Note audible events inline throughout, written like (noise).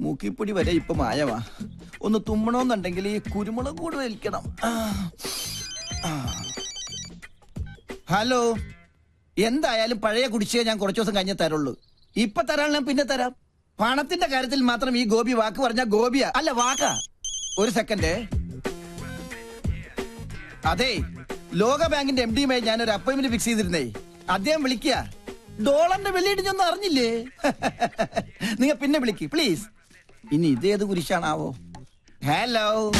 മൂക്കിപ്പൊടി വരെ ഇപ്പൊ മായമാ ഒന്ന് തുമ്മണമെന്നുണ്ടെങ്കിൽ ഈ കുരുമുളക് കൂടെ വലിക്കണം. ഹലോ. എന്തായാലും പഴയ കുടിശ്ശിക ഞാൻ കുറച്ചു ദിവസം കഴിഞ്ഞേ തരുള്ളൂ. ഇപ്പൊ തരാൻ ഞാൻ പിന്നെ തരാം. പണത്തിന്റെ കാര്യത്തിൽ മാത്രം ഈ ഗോപി വാക്ക് പറഞ്ഞ ഗോപിയാ. അല്ല വാക്കാ. ഒരു സെക്കൻഡ് അതെ ലോക ബാങ്കിന്റെ എം ഡിയുമായി ഞാൻ ഒരു അപ്പോയിന്റ്മെന്റ് ഫിക്സ് ചെയ്തിരുന്നേ. അദ്ദേഹം വിളിക്കുക ഡോളറിന്റെ വെള്ളിയിടിഞ്ഞൊന്നും അറിഞ്ഞില്ലേ? (laughs) നിങ്ങൾ പിന്നെ വിളിക്ക് പ്ലീസ് ഇനി ഇതേത് കുരിശാണാവോ? ഹലോ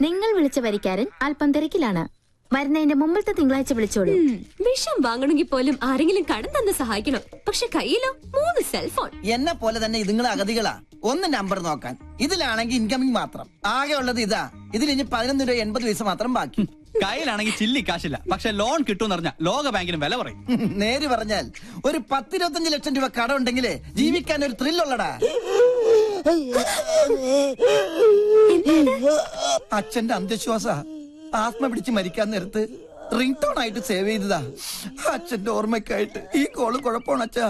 നിങ്ങൾ വിളിച്ച വരിക്കാരൻ അല്പം തിരക്കിലാണ്. വരുന്നതിന്റെ മുമ്പത്തെ തിങ്കളാഴ്ച വിളിച്ചോളൂ. വിഷം വാങ്ങണമെങ്കിൽ പോലും ആരെങ്കിലും കടം തന്ന് സഹായിക്കണം. പക്ഷെ കയ്യിലോ? മൂന്ന് സെൽഫോൺ എന്നെ പോലെ തന്നെ ഇതുങ്ങൾ അഗതികളാ. ഒന്ന് നമ്പർ നോക്കാൻ. ഇതിലാണെങ്കിൽ ഇൻകമിംഗ് മാത്രം. ആകെ ഉള്ളത് ഇതാ. ഇതിൽ ഇനി പതിനൊന്ന് രൂപ എൺപത് പൈസ മാത്രം ബാക്കി. കയ്യിലാണെങ്കിൽ ചില്ലി കാശില്ല. പക്ഷെ ലോൺ കിട്ടുമെന്ന് പറഞ്ഞാൽ ലോക ബാങ്കിന് വില പറയും നേര് പറഞ്ഞാൽ ഒരു പത്തിരുപത്തഞ്ച് ലക്ഷം രൂപ കടം ഉണ്ടെങ്കിൽ ജീവിക്കാൻ ഒരു ത്രില്ലുള്ളടാ അച്ഛന്റെ അന്ധവിശ്വാസ ആത്മ പിടിച്ച് മരിക്കാൻ നേരത്ത് റിംഗ് ടോൺ ആയിട്ട് സേവ് ചെയ്തതാ. അച്ഛന്റെ ഓർമ്മക്കായിട്ട് ഈ കോൾ കുഴപ്പമാണ് അച്ഛാ.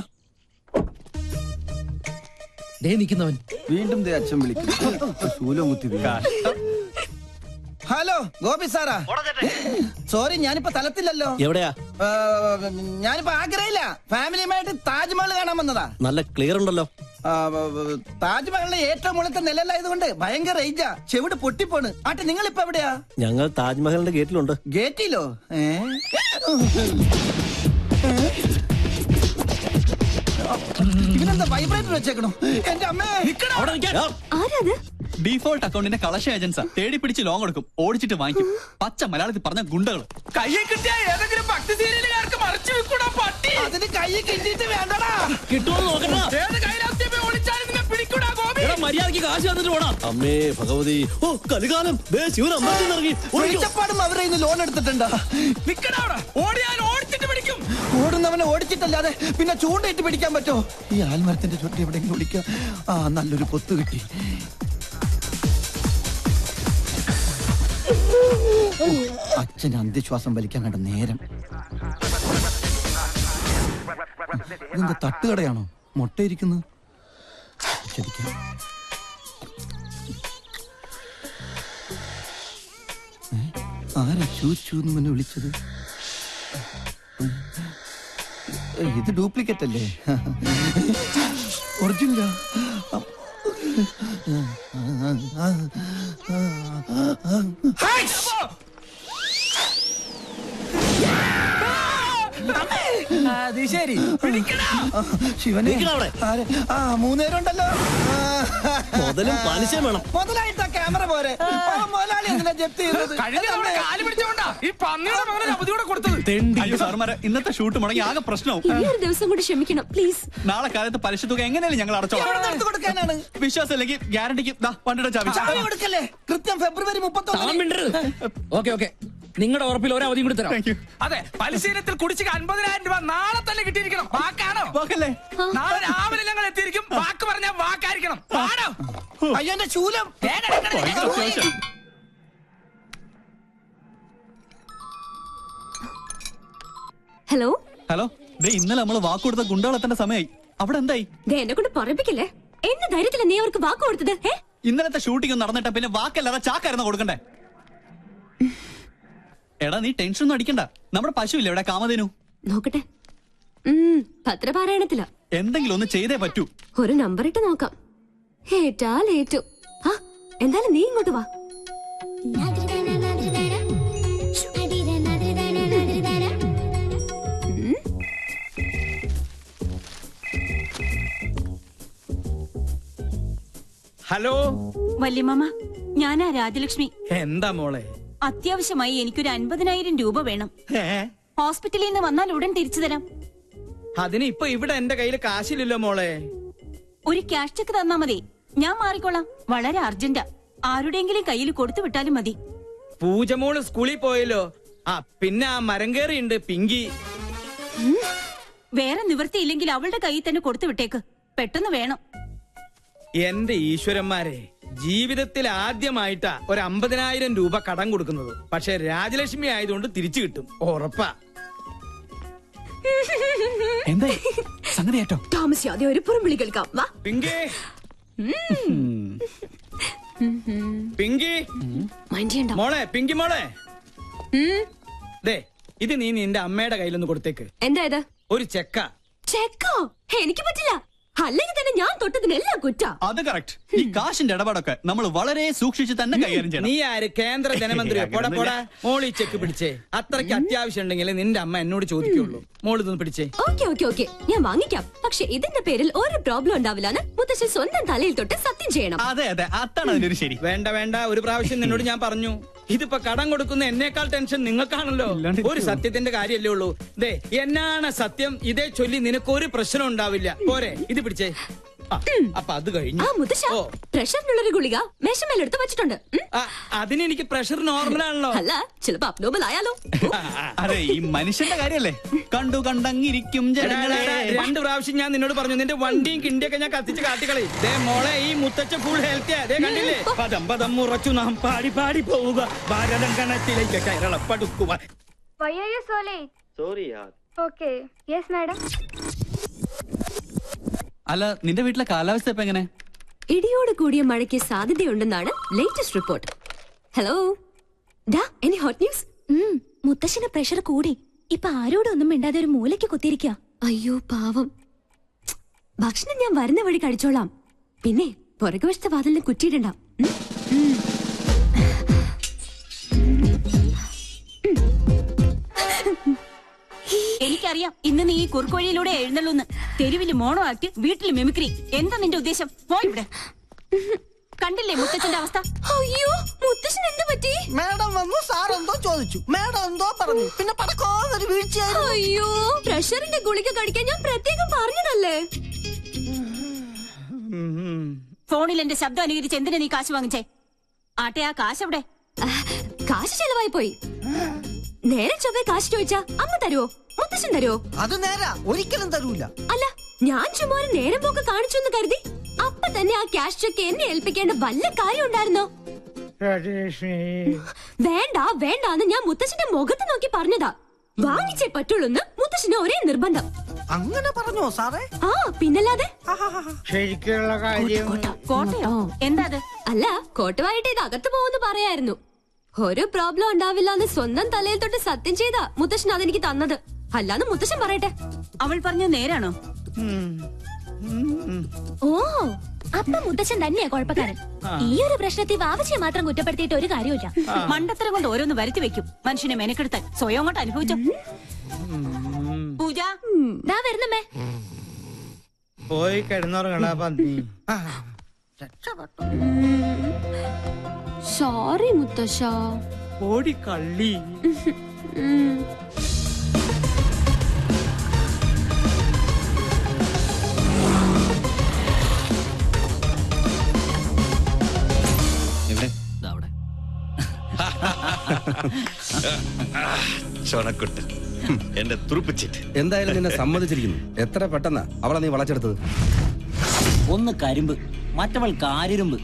ദേ നിൽക്കുന്നവൻ വീണ്ടും ദേ അച്ഛൻ വിളിക്കും ശൂലം കുത്തി. Hello Gopi Sarah. സോറി ഞാനിപ്പോ തലത്തില്ലല്ലോ. എവിടെയാ? ഞാനിപ്പോ ആഗ്രഹില്ല ഫാമിലിയുമായിട്ട് താജ്മഹൽ കാണാൻ വന്നതാ. നല്ല ക്ലിയർ ഉണ്ടല്ലോ. താജ്മഹലിന് താജ്മഹലിലെ ഏറ്റവും മുകളിലത്തെ നിലയിലായതുകൊണ്ട് ഭയങ്കര റേഞ്ചാ ചെവിട് പൊട്ടിപ്പോണ്. ആട്ടെ നിങ്ങൾ ഇപ്പൊ എവിടെയാ? ഞങ്ങൾ താജ്മഹലിന്റെ ഗേറ്റിലുണ്ട് ഗേറ്റിലോ ഏ? ഇവനെന്താ വൈബ്രേറ്റർ വെച്ചേക്കണോ? എന്റെ അമ്മേ ആരാത്? ഡീഫോൾട്ട് അക്കൗണ്ടിന്റെ കളക്ഷൻ ഏജൻസാ തേടി പിടിച്ച് ലോൺ കൊടുക്കും ഓടിച്ചിട്ട് വാങ്ങിക്കും. പച്ച മലയാളത്തിൽ പറഞ്ഞ ഗുണ്ടകൾ കയ്യിൽ കിട്ടിയ ഏതെങ്കിലും ഭക്തി സീരിയലുകാർക്ക് മറിച്ചു വെക്കൂടാ പട്ടി. അതിന് കൈ കിട്ടിയിട്ട് വേണ്ടടാ. കിട്ടുമെന്ന് നോക്കട്ടാ ഏത് കൈലാസ്യമേ ഒളിച്ചാലും നിന്നെ പിടിക്കൂടാ ഗോപി. എടാ, മര്യാദയ്ക്ക് കാശ് തന്നിട്ട് പോടാ. അമ്മേ ഭഗവതി. ഓ കലികാലം. ദേ ശിവൻ അമ്പലത്തിൽ ഇറങ്ങി. അവരെ ലോൺ എടുത്തിട്ടുണ്ടാ. നിക്കടാ ഓടിയാൽ പിടിക്കും ഓടുന്നവനെ ഓടിച്ചിട്ടല്ലാതെ പിന്നെ ചൂണ്ടയിട്ട് പിടിക്കാൻ പറ്റോ? ഈ ആൽമരത്തിന്റെ ചുറ്റി എവിടെയെങ്കിലും വിളിക്കാം ആ നല്ലൊരു കൊത്ത് കിട്ടി. അച്ഛൻ അന്ത്യശ്വാസം വലിക്കാൻ കണ്ട നേരം. ഇതെന്താ തട്ടുകടയാണോ? മുട്ടയിരിക്കുന്നത്? ആരാ ചൂ ചൂന്ന് മുന്നേ വിളിച്ചത്? ഇത് ഡ്യൂപ്ലിക്കേറ്റ് അല്ലേ? ഒറിജിനലാ അത് ശരി. ശിവനെ. അവിടെ. ആ മൂന്നേരം ഉണ്ടല്ലോ മുതലും പലിശയും വേണം. മുതലായിട്ട് ക്യാമറ പോരെ. മുതലാളി ജപ്തി ഇന്നത്തെ ഷൂട്ട് മുടങ്ങി ആകെ പ്രശ്നവും. ഒരു ദിവസം കൂടി ക്ഷമിക്കണം പ്ലീസ്. നാളെ കാലത്ത് പലിശ തുക എങ്ങനെയാലും ഞങ്ങൾ അടച്ചോ? എവിടെ എടുത്ത് കൊടുക്കാനാണ്? വിശ്വാസം അല്ലെങ്കിൽ ഗ്യാരണ്ടിക്ക് വണ്ടിയുടെ ചാവി. കൊടുക്കല്ലേ? കൃത്യം ഫെബ്രുവരി മുപ്പത്തൊന്ന് ഓക്കെ ഓക്കെ. നിങ്ങളുടെ ഉറപ്പിൽ ഒരു അവധിയും കൂടി തരാം. അതെ പലിശീലത്തിൽ കുടിശ്ശിക അൻപതിനായിരം രൂപ നാളെ തന്നെ കിട്ടിയിരിക്കണം. വാക്കാണോ? വാക്കല്ലേ? നാളെ രാവിലെ ഞങ്ങൾ എത്തിയിരിക്കും. വാക്ക് പറഞ്ഞ വാക്കായിരിക്കണം. ആണോ അയ്യോ എന്റെ ശൂലം. ഭയങ്കര അത്യാവശ്യം. ഹലോ? ഹലോ. ഇന്നലെ നമ്മൾ വാക്ക് കൊടുത്ത ഗുണ്ടകൾ എത്തേണ്ട സമയമായി അവിടെ എന്തായി? ദേ എന്നെ കൊണ്ട് പറപ്പിക്കില്ലേ എന്ന ധൈര്യത്തിലാ നീ അവർക്ക് വാക്ക് കൊടുത്തത്? ഇന്നലത്തെ ഷൂട്ടിംഗ് നടന്നിട്ട് പിന്നെ വാക്കല്ലാതെ ചാക്കായിരുന്നു കൊടുക്കണ്ടേ? എടാ നീ ടെൻഷൻ ഒന്നും അടിക്കണ്ട. നമ്മുടെ പശു ഇല്ല ഇവിടെ? കാമതേനു നോക്കട്ടെ. ഉം പത്രപാരായണത്തില. എന്തെങ്കിലും ഒന്ന് ചെയ്തേ പറ്റൂ. ഒരു നമ്പർ ഇട്ട് നോക്കാം. ഏറ്റാൽ ഏറ്റു. ആ എന്തായാലും നീ ഇങ്ങോട്ട് വാ. ഹലോ. വല്യമ്മ ഞാനാ രാജലക്ഷ്മി. എന്താ മോളെ? അത്യാവശ്യമായി എനിക്കൊരു അൻപതിനായിരം രൂപ വേണം? ഹോസ്പിറ്റലിൽ നിന്ന് വന്നാൽ ഉടൻ തിരിച്ചു തരാം. അതിന് ഇപ്പൊ ഇവിടെ എന്റെ കയ്യിൽ കാശില്ലല്ലോ മോളെ. ഒരു ക്യാഷ് ചെക്ക് തന്നാ മതി. ഞാൻ മാറിക്കോളാം. വളരെ അർജന്റാ. ആരുടെയെങ്കിലും കയ്യിൽ കൊടുത്തു വിട്ടാലും മതി. പൂജമോൾ സ്കൂളിൽ പോയല്ലോ. ആ പിന്നെ ആ മരം കയറിയുണ്ട് പിങ്കി. വേറെ നിവൃത്തിയില്ലെങ്കിൽ അവളുടെ കയ്യിൽ തന്നെ കൊടുത്തു വിട്ടേക്ക്. പെട്ടെന്ന് വേണം. എന്റെ ഈശ്വരന്മാരെ ജീവിതത്തിൽ ആദ്യമായിട്ടാ ഒരു അമ്പതിനായിരം രൂപ കടം കൊടുക്കുന്നത്. പക്ഷെ രാജലക്ഷ്മി ആയതുകൊണ്ട് തിരിച്ചു കിട്ടും. ഉറപ്പാ. എന്തായി സംഗതി ഏറ്റോ താമസിയാതെ ഒരു പുറംവിളി കേൾക്കാം. വാ. പിങ്കി. പിങ്കി. മൈൻഡ് ചെയ്യണ്ട. മോളെ പിങ്കി മോളെ. ദേ ഇത് നീ നിന്റെ അമ്മയുടെ കയ്യിലൊന്ന് കൊടുത്തേക്ക്. എന്താ ഇത്? ഒരു ചെക്ക. ചെക്കോ? എനിക്ക് പറ്റില്ല. അല്ലെങ്കിൽ തന്നെ ഞാൻ തൊട്ടതിനെല്ലാം കുറ്റ. അത് കറക്റ്റ് ഈ കാശിന്റെ ഇടപാടൊക്കെ നമ്മൾ വളരെ സൂക്ഷിച്ച് തന്നെ കൈകാര്യം ചെയ്യണം. നീ ആര്? കേന്ദ്ര ധനമന്ത്രിയോ? പോടാ പോടാ. മോളി ചെക്ക് പിടിച്ചേ. അത്രയ്ക്ക് അത്യാവശ്യം ഉണ്ടെങ്കിൽ നിന്റെ അമ്മ എന്നോട് ചോദിക്കുള്ളൂ. മോളി ഇതൊന്ന് പിടിച്ചേ. Okay okay okay. ഞാൻ വാങ്ങിക്കാം. പക്ഷെ ഇതിന്റെ പേരിൽ ഒരു പ്രോബ്ലം ഉണ്ടാവില്ലെന്ന് മുത്തശ്ശി സ്വന്തം തലയിൽ തൊട്ട് സത്യം ചെയ്യണം. അതെ അതെ. അതാണ് അതിന്റെ ഒരു ശരി. വേണ്ട വേണ്ട. ഒരു പ്രാവശ്യം നിന്നോട് ഞാൻ പറഞ്ഞു. ഇതിപ്പോ കടം കൊടുക്കുന്ന എന്നേക്കാൾ ടെൻഷൻ നിങ്ങൾക്കാണല്ലോ. ഒരു സത്യത്തിന്റെ കാര്യമല്ലേ ഉള്ളൂ. ദേ എന്നാണ് സത്യം? ഇതേ ചൊല്ലി നിനക്ക് ഒരു പ്രശ്നം ഉണ്ടാവില്ല. പോരെ ഇത് പിടിച്ചേ. അപ്പൊ അത് കഴിഞ്ഞു. ആ മുത്തശ്ശ പ്രഷറിനുള്ളൊരു ഗുളിക മേശമേലെടുത്ത് വെച്ചിട്ടുണ്ട്. ഉം. ആ, അതിനെനിക്ക് പ്രഷർ നോർമൽ ആണല്ലോ. അല്ല ചിലപ്പോ അബ്നോബൽ ആയാലോ? അതെ ഈ മനുഷ്യന്റെ കാര്യല്ലേ? കണ്ടു കണ്ടങ്ങിരിക്കും ജനങ്ങളെ. രണ്ട് പ്രാവശ്യം ഞാൻ നിന്നോട് പറഞ്ഞു നിന്റെ വണ്ടിയും കിണ്ടിയൊക്കെ ഞാൻ കത്തിച്ച് കാട്ടിക്കളി ദേ മോളെ ഈ മുത്തച്ഛ ഫുൾ ഹെൽത്തിയാ ദേ കണ്ടില്ലേ? പദം പദം ഉറച്ചു നാം പാടി പാടി പോവുക. ഭാരതം കണത്തിലേക്ക് കയറളപ്പെടുക്കുക sorry are you yes late? അല്ല നിന്റെ വീട്ടിലെ കാലാവസ്ഥ ഇപ്പൊ എങ്ങനെ? ഇടിയോട് കൂടിയ മഴയ്ക്ക് സാധ്യതയുണ്ടെന്നാണ് ലേറ്റസ്റ്റ് റിപ്പോർട്ട് ഹലോ ഡാ എനി ഹോട്ട് ന്യൂസ് മുത്തശ്ശന് പ്രഷർ കൂടി. ഇപ്പൊ ആരോടൊന്നും മിണ്ടാതെ ഒരു മൂലയ്ക്ക് കുത്തിയിരിക്ക. അയ്യോ പാവം. ഭക്ഷണം ഞാൻ വരുന്ന വഴി കഴിച്ചോളാം. പിന്നെ പുറകുവശത്തെ വാതിലിന് കുറ്റിയിടണ്ട. എനിക്കറിയാം ഇന്ന് നീ ഈ കുറുക്കുവഴിയിലൂടെ എഴുന്നള്ളൂന്ന്. തെരുവിൽ മോണോ ആക്ട് വീട്ടിൽ മെമിക്രി. എന്താ നിന്റെ ഉദ്ദേശം? പോയി ഇവിടെ. കണ്ടില്ലേ മുത്തച്ഛന്റെ അവസ്ഥ? അയ്യോ മുത്തശ്ശൻ എന്ത് പറ്റി? മാഡം വന്നു സാർ എന്തോ ചോദിച്ചു. മാഡം എന്തോ പറഞ്ഞു. പിന്നെ പടക്കോന്നൊരു വീഴ്ചയായിരുന്നു. അയ്യോ പ്രഷറിന്റെ ഗുളിക കഴിക്കാൻ ഞാൻ പ്രത്യേകം പറഞ്ഞതല്ലേ? ഫോണിൽ എന്റെ ശബ്ദം അനുകരിച്ച് എന്തിനാ നീ കാശ് വാങ്ങിച്ചേ? ആട്ടെ ആ കാശ് എവിടെ? കാശ് ചെലവായി പോയി. നേരെ ചൊവ്വേ കാശ് ചോദിച്ചാ അമ്മ തരുവോ? മുത്തശ്ശൻ തരോ അത് നേരാ. ഒരിക്കലും തരൂല. അല്ല ഞാൻ ചുമ്മാ ഒരു നേരം പോക്ക് കാണിച്ചു എന്ന് കരുതി. അപ്പൊ തന്നെ ആ ക്യാഷ് ചെക്ക് എന്നെ ഏൽപ്പിക്കേണ്ട വല്ല കാര്യം ഉണ്ടായിരുന്നോ? വേണ്ട വേണ്ട എന്ന് ഞാൻ മുത്തശ്ശന്റെ മുഖത്ത് നോക്കി പറഞ്ഞതാ. വാങ്ങിച്ചേ പറ്റുള്ളൂ എന്ന് മുത്തശ്ശന് ഒരേ നിർബന്ധം. അങ്ങനെ പറഞ്ഞോ സാറേ? ആ പിന്നല്ലാതെ? ശരിക്കുള്ള കാര്യം കോട്ടയോ? എന്താ അത്? അല്ല കോട്ടവായിട്ട് ഇത് അകത്ത് പോകുന്നു പറയായിരുന്നു. ഒരു പ്രോബ്ലം ഉണ്ടാവില്ല എന്ന് സ്വന്തം തലയിൽ തൊട്ട് സത്യം ചെയ്താ മുത്തശ്ശൻ അതെനിക്ക് തന്നത്. അല്ലാന്ന് മുത്തശ്ശൻ പറയട്ടെ. അവൾ പറഞ്ഞ നേരാണോ? ഓ അപ്പൊ മുത്തച്ഛൻ തന്നെയാ കുഴപ്പക്കാരൻ. ഈ ഒരു പ്രശ്നത്തിൽ വാവശ്യം മാത്രം കുറ്റപ്പെടുത്തിയിട്ട് ഒരു കാര്യമില്ല മണ്ടത്തരം കൊണ്ട് ഓരോന്ന് വരുത്തി വെക്കും. മനുഷ്യനെ മെനക്കെടുത്താൻ സ്വയം അങ്ങോട്ട് അനുഭവിച്ചു. പൂജ. ദാ വരുന്നമ്മേ. പോയി കിടന്നുറങ്ങടാ പന്നി. സോറി മുത്തശ്ശ. ഓടി കള്ളി. (laughs) ചൊണക്കുട്ട്. എന്റെ തുറുപ്പിച്ചിട്ട് എന്തായാലും നിന്നെ സമ്മതിച്ചിരിക്കുന്നു. എത്ര പെട്ടെന്നാ അവളെ നീ വളച്ചെടുത്തത്? ഒന്ന് കരിമ്പ്. മറ്റവൾ കാരിരുമ്പ്.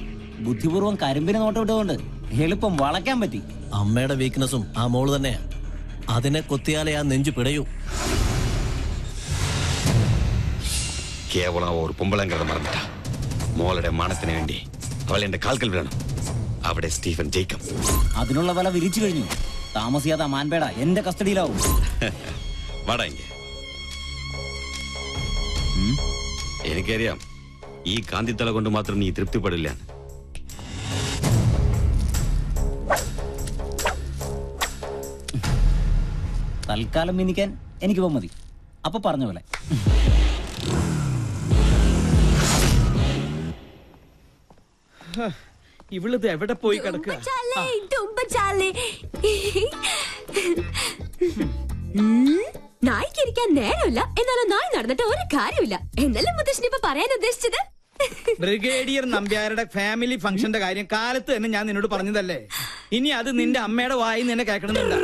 ബുദ്ധിപൂർവം കരിമ്പിനെ നോട്ടം ഇട്ടതുകൊണ്ട് എളുപ്പം വളയ്ക്കാൻ പറ്റി. അമ്മയുടെ വീക്ക്നെസ്സും ആ മോൾ തന്നെയാ. അതിനെ കൊത്തിയാലേ ആ നെഞ്ചു പിടയൂ. കേവലം ഒരു കിടന്ന് മറന്നിട്ട. മോളുടെ മാനത്തിന് വേണ്ടി അവൾ എന്റെ കാൽക്കൽ വീഴണം അവിടെ സ്റ്റീഫൻ ജേക്കബ്. അതിനുള്ള വില വിരിച്ചു കഴിഞ്ഞു. താമസിയാതെ മാൻപേട എന്റെ കസ്റ്റഡിയിലാവും. (laughs) വാടാ ഇങ്ങ. എനിക്കറിയാം ഈ കാന്തിത്തല കൊണ്ട് മാത്രം നീ തൃപ്തിപ്പെടില്ല തൽക്കാലം മിനിക്കാൻ എനിക്കിപ്പോ മതി. അപ്പൊ പറഞ്ഞ പോലെ. ഇവളിത് എവിടെ പോയി കിടക്കുക? നായ്ക്കിരിക്കാൻ നേരമില്ല. എന്നാലും നായ് നടന്നിട്ട് ഒരു കാര്യമില്ല. എന്നല്ലേ മുത്തശ്ശൻ ഇപ്പൊ പറയാൻ ഉദ്ദേശിച്ചത്? ബ്രിഗേഡിയർ നമ്പ്യാരുടെ ഫാമിലി ഫംഗ്ഷന്റെ കാര്യം കാലത്ത് തന്നെ ഞാൻ നിന്നോട് പറഞ്ഞതല്ലേ? ഇനി അത് നിന്റെ അമ്മയുടെ വായി നിന്നെ കേൾക്കണമെന്നില്ല.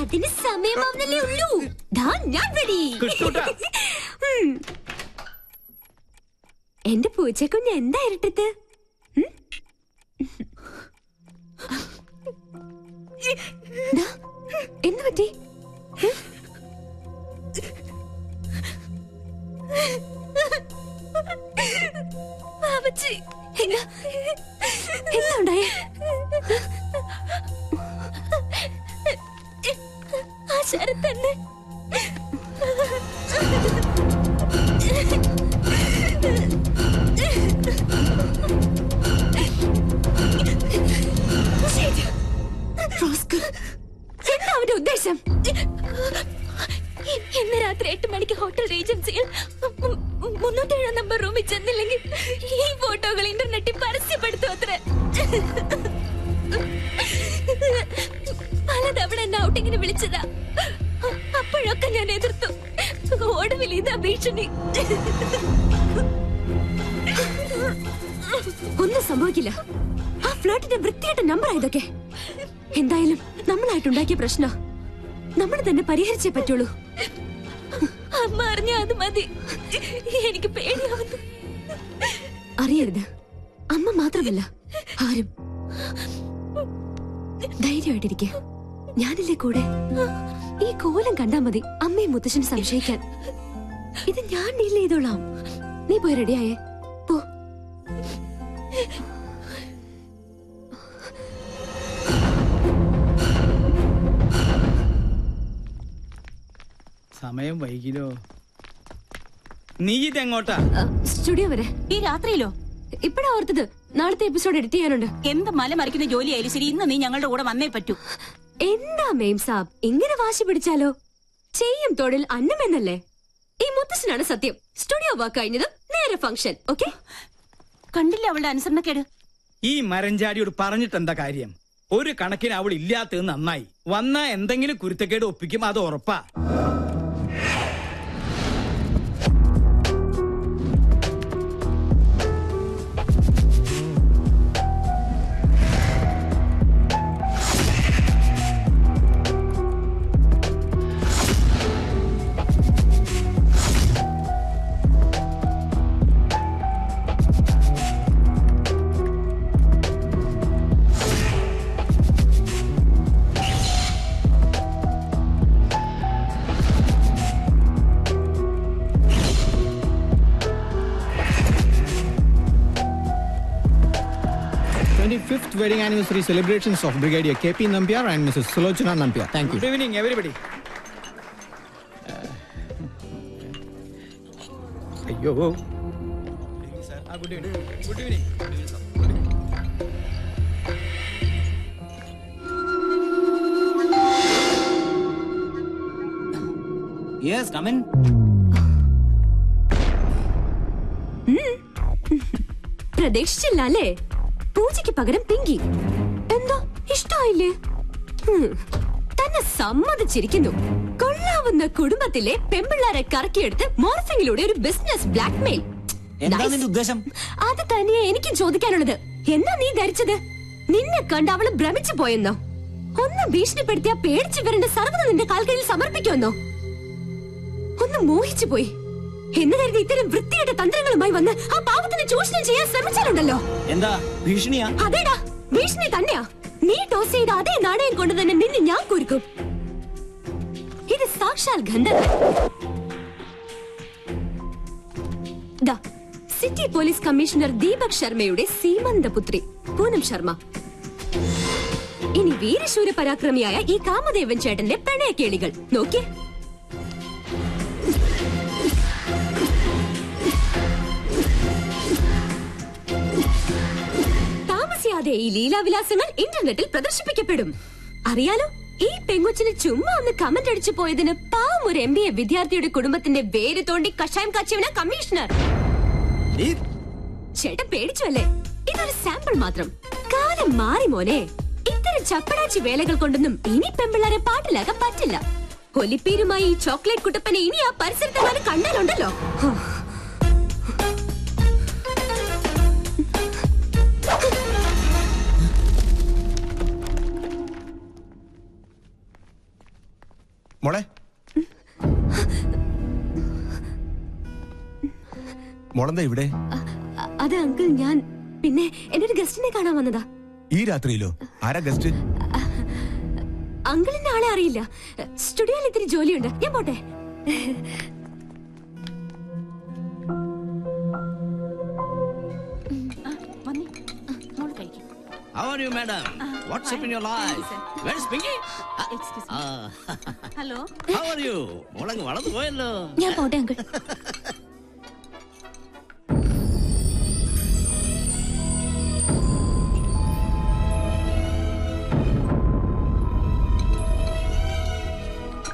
അതിന് സമയമാവുന്നല്ലേ ഉള്ളൂ. ഞാൻ റെഡി. എന്റെ പൂച്ചക്കുഞ്ഞ് എന്താ ഇരട്ടത്ത്? എന്ത് പറ്റി? ഉം? വാവച്ചി എന്താ? എന്താ ഉണ്ടായേ? ആ ശരത് ഒടുവിൽ ഇതാ ഭീഷണി ഒന്നും സംഭവിക്കില്ല. ആ ഫ്ലാറ്റിന്റെ വൃത്തിയായിട്ട് നമ്പർ ഇതൊക്കെ എന്തായാലും നമ്മളായിട്ടുണ്ടാക്കിയ പ്രശ്ന നമ്മൾ തന്നെ പരിഹരിച്ചേ പറ്റുള്ളൂ. അമ്മ അറിഞ്ഞ അത് മതി. എനിക്ക് പേടിയാവുന്നു. അറിയരുത്. അമ്മ മാത്രമല്ല ആരും. ധൈര്യമായിട്ടിരിക്കെ. ഞാനില്ലേ കൂടെ? ഈ കോലം കണ്ടാ മതി അമ്മയും മുത്തശ്ശനും സംശയിക്കാൻ. ഇത് ഞാൻ ഡീൽ ചെയ്തോളാം. നീ പോയി റെഡിയായേ പോ. സമയം വൈകിലോ? നീ ഇതെങ്ങോട്ടാ? സ്റ്റുഡിയോ വരെ. ഈ രാത്രിയിലോ? ഇപ്പഴാ ഓർത്തത്. നാളത്തെ എപ്പിസോഡ് എഡിറ്റ് ചെയ്യാനുണ്ട്. എന്ത് മല മറിക്കുന്ന ജോലിയായാലും ശരി ഇന്ന് നീ ഞങ്ങളുടെ കൂടെ വന്നേ പറ്റൂ. എന്താ മേം സാബ്? ഇങ്ങനെ വാശി പിടിച്ചാലോ? ചെയ്യും തൊഴിൽ അന്നമെന്നല്ലേ ഈ മുത്തശ്ശനാണ് സത്യം. സ്റ്റുഡിയോ വർക്ക് കഴിഞ്ഞതും നേരെ ഫംഗ്ഷൻ ഓക്കെ കണ്ടില്ല അവളുടെ അനുസരണക്കേട് ഈ മരഞ്ചാടിയോട് പറഞ്ഞിട്ട് എന്താ കാര്യം? ഒരു കണക്കിന് അവൾ ഇല്ലാത്തത് നന്നായി. വന്ന എന്തെങ്കിലും കുരുത്തക്കേട് ഒപ്പിക്കും അത് ഉറപ്പാ. Twenty-fifth wedding anniversary celebrations of Brigadier KP Nambiar and Mrs. Sulochana Nambiar. Thank you. Good evening, everybody അയ്യോ good evening good evening come in. പ്രതീക്ഷിച്ചില്ല അല്ലേ പൂജയ്ക്ക് പകരം പിങ്കി. എന്താ? ഇഷ്ടായില്ലേ? തന്നെ സമ്മതിച്ചിരിക്കുന്നു. കൊള്ളാവുന്ന കുടുംബത്തിലെ പെമ്പിള്ളാരെ കറക്കിയെടുത്ത് മോർഫിംഗിലൂടെ ഒരു ബിസിനസ് ബ്ലാക്ക്മെയിൽ ഉദ്ദേശം? അത് തന്നെയാ എനിക്കും ചോദിക്കാനുള്ളത്. എന്താ നീ ധരിച്ചത്? നിന്നെ കണ്ട് അവൾ ഭ്രമിച്ചു പോയെന്നോ? ഒന്ന് ഭീഷണിപ്പെടുത്തിയ പേടിച്ചു വരേണ്ട സർവത നിന്റെ കാൽക്കഴിയിൽ സമർപ്പിക്കുമെന്നോ? ഒന്ന് മോഹിച്ചു പോയി. എന്ന് കരുതി ഇത്തരം വൃത്തിയുടെ തന്ത്രങ്ങളുമായി വന്ന് ആ പാവത്തിനെ ചൂഷണം ചെയ്യാൻ ശ്രമിച്ചാലുണ്ടല്ലോ. എന്താ? ഭീഷണിയാ? അതേടാ ഭീഷണി തന്നെയാ. നീ ടോസ് ചെയ്ത അതേ നാണയം കൊണ്ട് തന്നെ നിന്നെ ഞാൻ കുരുക്കും. ഇത് സാക്ഷാൽ ഗന്ധർവൻ city police commissioner Deepak Sharma സീമന്തപുത്രി Poonam Sharma. ഇനി വീരശൂര പരാക്രമിയായ ഈ കാമദേവൻ ചേട്ടന്റെ പ്രണയക്കേളികൾ. നോക്കിയേ. താമസിയാതെ ഈ ലീലാവിലാസങ്ങൾ ഇന്റർനെറ്റിൽ പ്രദർശിപ്പിക്കപ്പെടും. അറിയാലോ ഈ പെങ്കൊച്ചിന് ചുമ്മാ ഒന്ന് കമന്റ് അടിച്ചു പോയതിന് പാവം ഒരു എം ബി എ വിദ്യാർത്ഥിയുടെ കുടുംബത്തിന്റെ വേര് തോണ്ടി കഷായം കാച്ചിയവന കമ്മീഷണർ. ചേട്ടൻ പേടിച്ചു അല്ലേ ഇതൊരു സാമ്പിൾ മാത്രം. കാലം മാറി മോനെ. ഇത്തരം ചപ്പടാച്ചി വേലകൾ കൊണ്ടൊന്നും ഇനി പെമ്പിള്ളാരെ പാട്ടിലാക്കാൻ പറ്റില്ല. ഒലിപ്പീരുമായി ഈ ചോക്ലേറ്റ് കുട്ടപ്പനെ ഇനി ആ പരിസരത്തെ കണ്ടാലുണ്ടല്ലോ. മോളെ? മോളെന്താ ഇവിടെ? അതെ അങ്കിൾ ഞാൻ പിന്നെ എന്റെ ഒരു ഗസ്റ്റിനെ കാണാൻ വന്നതാ. ഈ രാത്രിയിലോ? ആരാ ഗസ്റ്റ്? അങ്കിളിന്റെ ആളെ അറിയില്ല. സ്റ്റുഡിയോയിൽ ഇത്തിരി ജോലിയുണ്ട്. ഞാൻ പോട്ടെ. How are you, madam? What's up in your life? Where is Pinky? Ah, hello (laughs) how are you? മോളങ്ങ് വളർന്നു പോയല്ലോ. ഞാൻ പോട്ടെ അങ്കിൾ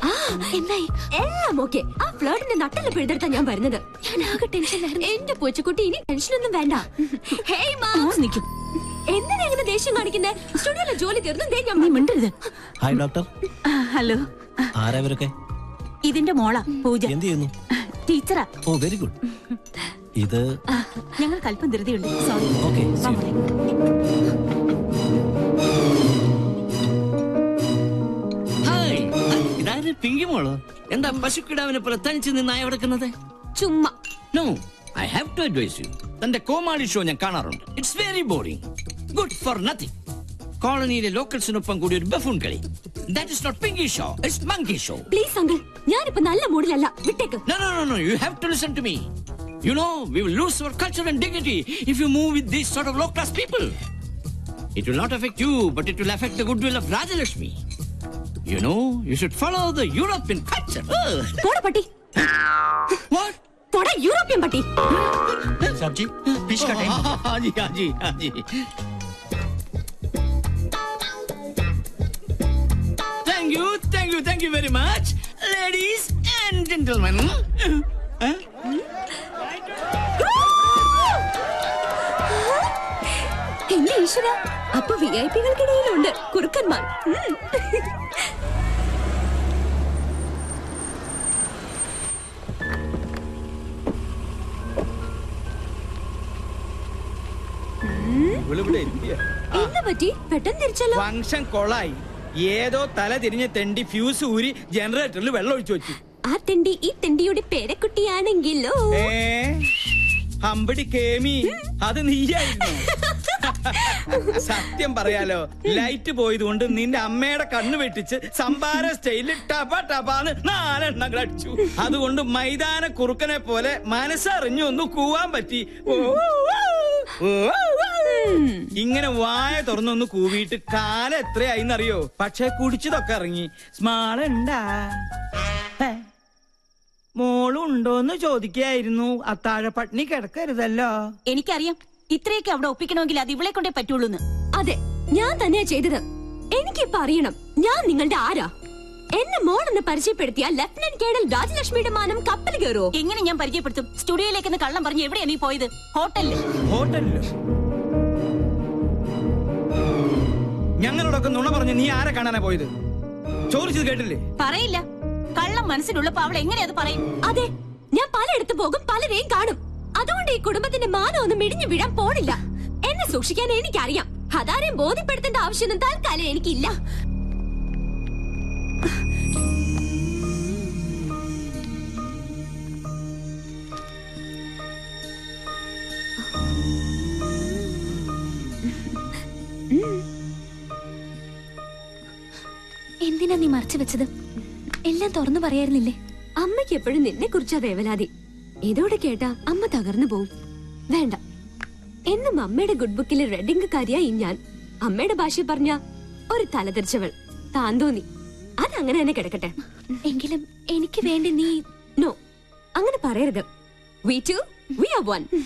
ആ, എന്തായി? എല്ലാം ഓക്കെ. ആ ഫ്ലേർട്ടിന്റെ നട്ടൽ പിഴുതെടുത്താ ഞാൻ വരുന്നത്. ഞാൻ ആകെ ടെൻഷനായിരുന്നു എന്റെ പൂച്ചക്കുട്ടി ഇനി ടെൻഷനൊന്നും വേണ്ട. Hey ma'am. നിൽക്കും. എന്തിനാ ഇങ്ങനെ ദേഷ്യം കാണിക്കുന്നേ? സ്റ്റുഡിയോയിലെ ജോലി തീർന്നു. ദേ ഞാൻ മിണ്ടരുത്. Hi doctor. ഹലോ. ആരാ ഇവരൊക്കെ? ഇതിന്റെ മോളാ പൂജ. എന്ത് ചെയ്യുന്നു? ടീച്ചറാ. Oh very good. ഇത് ഞങ്ങൾക്ക് അല്പം ധൃതിയുണ്ട്. സോറി. ഓക്കെ ഹായ് ഇതായത് പിങ്കി മോളോ? എന്താ പശുക്കിടാവിനെ പോലെ തനിച്ച് നിന്ന് അയവടക്കുന്നത് ചുമ്മാ. No I have to advise you തന്റെ കോമാളി ഷോ ഞാൻ കാണാറുണ്ട്. It's very boring good for nothing കോളനിയിലെ ലോക്കൽസിനൊപ്പം കൂടി ഒരു ബഫൂൺ കളി that is not pinky show it's monkey show please uncle ഞാനിപ്പോ നല്ല മൂഡിലല്ല വിട്ടേക്ക് No, no, no, no. You have to listen to me. You know, we will lose our culture and dignity if you move with these sort of low class people. It will not affect you, but it will affect the goodwill of Rajalakshmi. You know, you should follow the European culture. പോടാ പട്ടി What? പോടാ European പട്ടി sabzi fish का time हाँ जी, हाँ जी, हाँ जी. thank you very much ladies and ladies and gentlemen. Huh? എന്റെ ഈശ്വര അപ്പൊ വി ഐ പികൾക്കിടയിലുണ്ട് കുറുക്കന്മാർ. എന്ത് പറ്റി പെട്ടെന്ന് തിരിച്ചല്ലോ ഫംഗ്ഷൻ കൊളായി. ഏതോ തല തിരിഞ്ഞ തെണ്ടി ഫ്യൂസ് ഊരി ജനറേറ്ററിൽ വെള്ളം ഒഴിച്ചു വെച്ചു. ആ തെണ്ടി ഈ തെണ്ടിയുടെ പേരക്കുട്ടിയാണെങ്കിലോ? ഏ? ഹമ്പടി കേമി അത് നീയായിരുന്നു. (laughs) സത്യം പറയാലോ ലൈറ്റ് പോയത് കൊണ്ട് നിന്റെ അമ്മയുടെ കണ്ണ് വെട്ടിച്ച് സംഭാര സ്റ്റൈലിൽ ടപ ടപാന്ന് നാലെണ്ണങ്ങൾ അടിച്ചു. അതുകൊണ്ട് മൈതാന കുറുക്കനെ പോലെ മനസ്സറിഞ്ഞു ഒന്ന് കൂവാൻ പറ്റി. (laughs) ഓ. ഇങ്ങനെ വായ തുറന്നൊന്ന് കൂവിയിട്ട് കാലം എത്രയായിന്നറിയോ? പക്ഷെ കുടിച്ചതൊക്കെ ഇറങ്ങി. സ്മാളുണ്ടാ മോളുണ്ടോന്ന് ചോദിക്കായിരുന്നു അത്താഴ പട്ടിണി കിടക്കരുതല്ലോ. എനിക്കറിയാം. ഇത്രയൊക്കെ അവിടെ ഒപ്പിക്കണമെങ്കിൽ അത് ഇവളെ കൊണ്ടേ പറ്റുള്ളൂ അതെ ഞാൻ തന്നെയാ ചെയ്തത്. എനിക്കിപ്പോ അറിയണം ഞാൻ നിങ്ങളുടെ ആരാ? എന്നെ മോളെന്ന് പരിചയപ്പെടുത്തിയ ലഫ്റ്റനന്റ് കേണൽ രാജലക്ഷ്മിയുടെ മാനം കപ്പൽ കയറോ എങ്ങനെ ഞാൻ പരിചയപ്പെടുത്തും? സ്റ്റുഡിയോയിലേക്ക് കള്ളം പറഞ്ഞ് എവിടെയാ നീ പോയത്? ഹോട്ടലിൽ ഹോട്ടലിലോ ഞങ്ങളോടൊക്കെ നുണ പറഞ്ഞ് നീ ആരെ കാണാനാ പോയത്? ചോദിച്ചത് കേട്ടില്ലേ? പറയില്ല. കള്ളം മനസ്സിലുള്ളപ്പോ അവൾ എങ്ങനെ അത് പറയും? അതെ ഞാൻ പലയിടത്ത് പോകും പലരെയും കാണും. അതുകൊണ്ട് ഈ കുടുംബത്തിന്റെ മാനം ഒന്നും ഇടിഞ്ഞു വിടാൻ പോണില്ല. എന്നെ സൂക്ഷിക്കാൻ എനിക്കറിയാം. അതാരെയും ബോധ്യപ്പെടുത്തേണ്ട ആവശ്യമൊന്നും തൽക്കാലം എനിക്കില്ല. എന്തിനാ നീ മറച്ചു വെച്ചത്? എല്ലാം തുറന്നു പറയായിരുന്നില്ലേ? അമ്മയ്ക്ക് എപ്പോഴും നിന്നെ കുറിച്ചാ വേവലാതി. ഇതോടെ കേട്ടാ അമ്മ തകർന്നു പോവും. വേണ്ട. എന്നും അമ്മയുടെ ഗുഡ് ബുക്കിലെ റെഡിംഗ് കാര്യായി ഞാൻ. അമ്മയുടെ ഭാഷ പറഞ്ഞ ഒരു തലതിരിച്ചവൾ താൻ തോന്നി. അതങ്ങനെ തന്നെ കിടക്കട്ടെ. എങ്കിലും എനിക്ക് വേണ്ടി നീ നോ അങ്ങനെ പറയരുത്. We two we are one